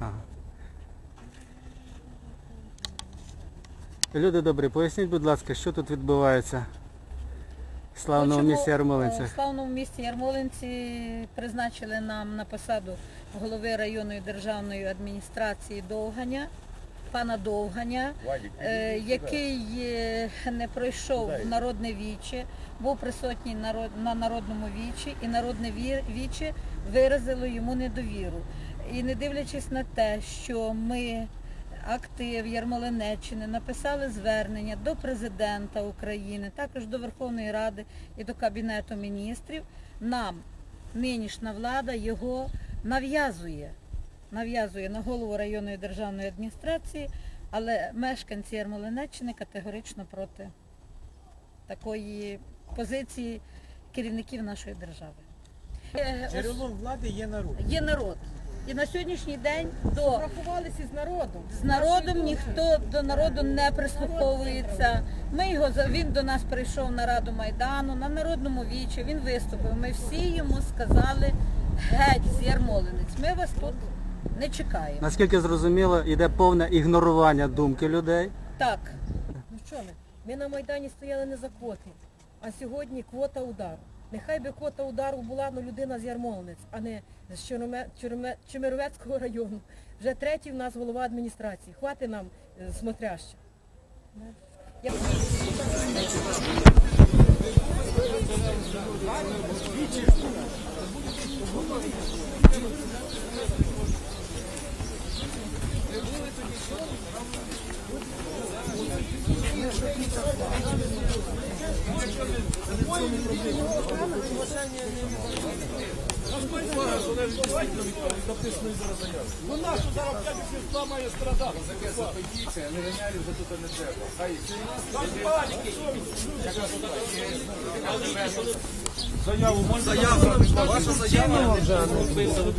Ага. Люди добрі, поясніть, будь ласка, що тут відбувається в славному Хочемо, місті Ярмолинцях? е, В славному місті Ярмолинці призначили нам на посаду голови районної державної адміністрації Довганя, пана Довганя, е, який е, не пройшов в народне віче, був присутній народ- на народному вічі, і народне віче виразило йому недовіру. І не дивлячись на те, що ми актив Ярмолинеччини написали звернення до президента України, також до Верховної Ради і до Кабінету міністрів. Нам нинішня влада його нав'язує, нав'язує на голову районної державної адміністрації, але мешканці Ярмолинеччини категорично проти такої позиції керівників нашої держави. Е, Джерелом влади є народ. Є народ. І на сьогоднішній день до Рахувалися з народом. з народом ніхто до народу не прислуховується. Ми його за- він до нас прийшов на раду майдану, на народному вічі. Він виступив. Ми всі йому сказали геть з Ярмолинець. Ми вас тут не чекаємо. Наскільки зрозуміло, йде повне ігнорування думки людей. Так, Ну що ми? Ми на Майдані стояли не за квоти, а сьогодні квота удару. Нехай би квота удару була ну, людина з Ярмолинець, а не з Чемеровецького району. Вже третій в нас голова адміністрації. Хвати нам е, смотряща. Я- вона що зараз п'ять має страдати. Така петиція, не ганяю за тут не треба. Хай заяву можна. заяву. Ваша заява вже виписала.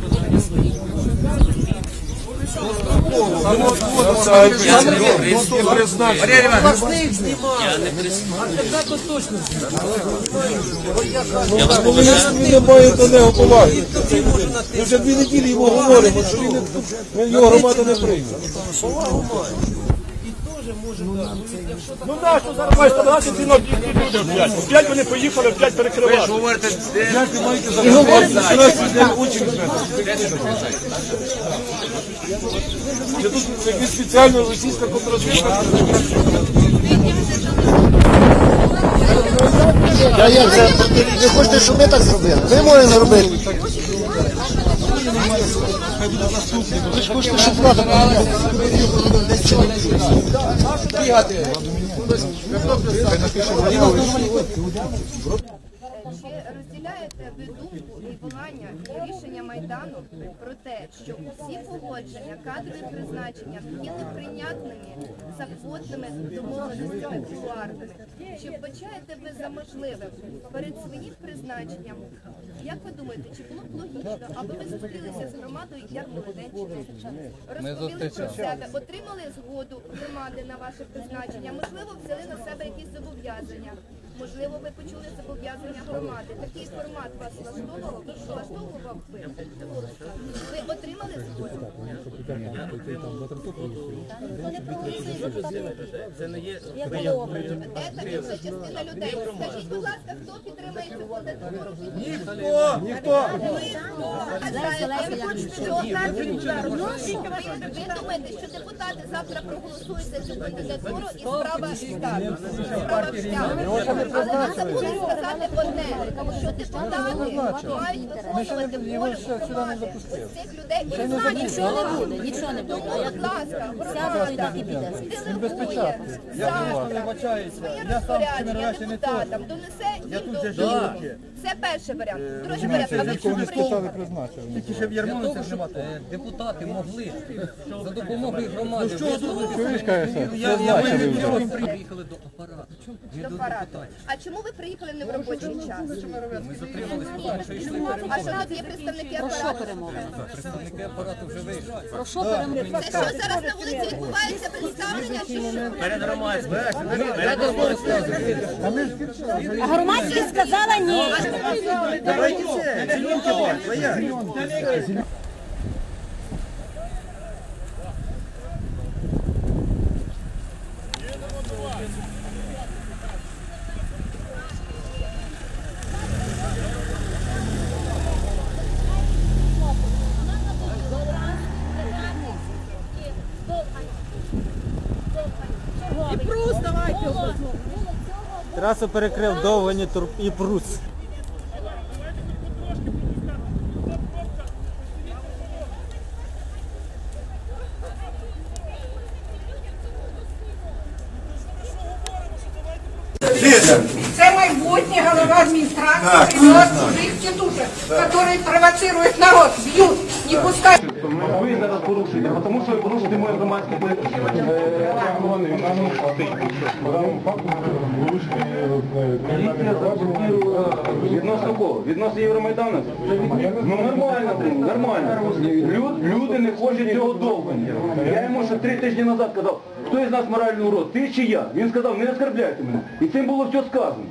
Він не має до нього поваги. Ми вже дві неділі йому говоримо, що його громада не прийме. Ну да, що зараз маєш сказати, ці люди п'ять. П'ять вони поїхали, п'ять перекривати. Нас йде учень. Це тут якась спеціальна російська контрозвідка. Я як це? Ви хочете, щоб ми так зробили? Ми можемо робити. Ви ж хочете, щоб влада бігати. Чи розділяєте ви думку і волання і рішення Майдану про те, що всі погодження, кадрові призначення є неприйнятними законними домовленостями кулуарними? Чи вбачаєте ви за можливим перед своїм призначенням? Як ви думаєте, чи було б логічно, аби ви зустрілися з громадою як Молоденщини? Розповіли про себе, отримали згоду громади на ваше призначення, можливо, взяли на себе якісь зобов'язання. Можливо, ви почули зобов'язання громади. Такий формат вас влаштовував, влаштовував би? Ви отримали згоду? Де вже частина людей? Скажіть, будь ласка, хто підтримає цю кандидатуру? Ніхто! Ніхто! Ви думаєте, що депутати завтра проголосують за цю кандидатуру і справа встане. Але ви забули сказати одне, що депутати мають виконувати волю громади. Цих людей. Нічого не буде, нічого не буде. будь ласка, громада делегує завтра своє розпорядження депутатам, донесе їм до. Це перший варіант. Другий варіант, а ви що говорите? Тільки ще в Ярмолинці немає. депутати могли за допомогою громади. Я, я вийду цього. приїхали до апарату. Не до депутатів. А чому ви приїхали не в робочий час? Ми затримались, тому що йшли А що тут є представники апарату? представники апарату вже вийшли. Про що перемовини? Це що зараз на вулиці відбувається представлення чи що? Перед громадським. А громадськість сказала ні. Давайте це. Зеленка, блядь, твоя. Трасу перекрив довгоні турп і прус. Адміністрації привез чужих тітушек, які провоцирують народ, б'ють, не пускають. Ви зараз порушуєте, тому що ви порушуєте моє громадське Відносно кого? Відносно Євромайдану? Ну нормально, нормально. Люд, люди не хочуть цього довгання. Я йому ще три тижні назад сказав, хто із нас моральний урод, ти чи я? Він сказав, не оскорбляйте мене. І цим було все сказано.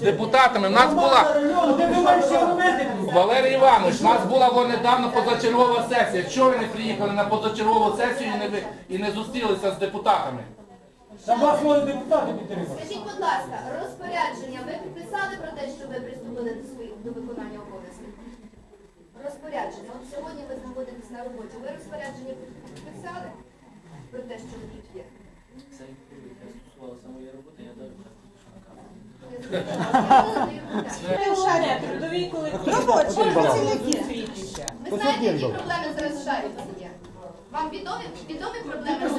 Депутатами. У нас була Валерій Іванович, у нас була во недавно позачергова сесія. Чого ви не приїхали на позачергову сесію і не ви- і не зустрілися з депутатами? Скажіть, будь ласка, розпорядження ви підписали про те, що ви приступили до своїх до виконання обов'язків? Розпорядження. От сьогодні ви знаходитесь на роботі. Ви розпорядження підписали про те, що ви тут є? Це я стосувалося моєї роботи, я на камеру. Ви знаєте, які проблеми зараз Шарівці є? Вам відомі, відомі проблеми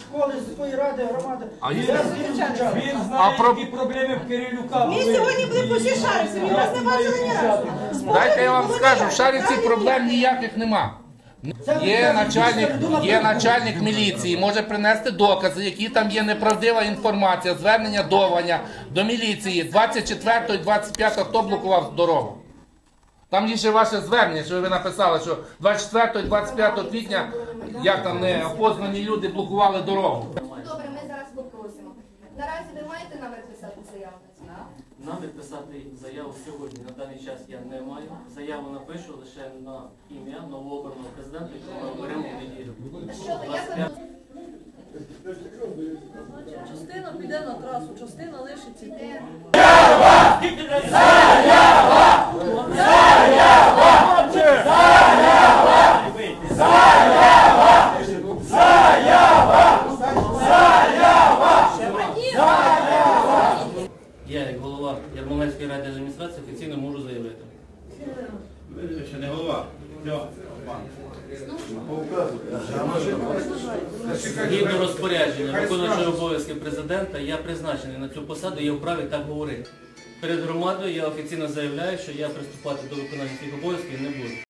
Школи, свої ради, громади. А є- Він А знає, про- які проблеми в Кирилюка. Ми сьогодні були по всій Шарівці, ми вас не бачили ні разу. Дайте я вам скажу, в Шарівці проблем ніяких нема. Є начальник, є начальник міліції, може принести докази, які там є неправдива інформація, звернення довання до міліції 24 і 25 хто блокував дорогу. Там є ще ваше звернення, що ви написали, що 24 і 25 квітня, як там не опознані люди блокували дорогу. Добре, ми зараз попросимо. Наразі ви маєте намір писати заяву? Намір писати заяву сьогодні на даний час я не маю. Заяву напишу лише на ім'я новообраного президента, якого ми оберемо в неділю. Що ви, як ви 25 Частина піде на трасу, частина лишиться. Я, як голова Ярмолинської райдержадміністрації, офіційно можу заявити. Ще не голова. Згідно розпорядження виконуючого обов'язки президента, я призначений на цю посаду, я вправі так говорити. Перед громадою я офіційно заявляю, що я приступати до виконання цих обов'язків не буду.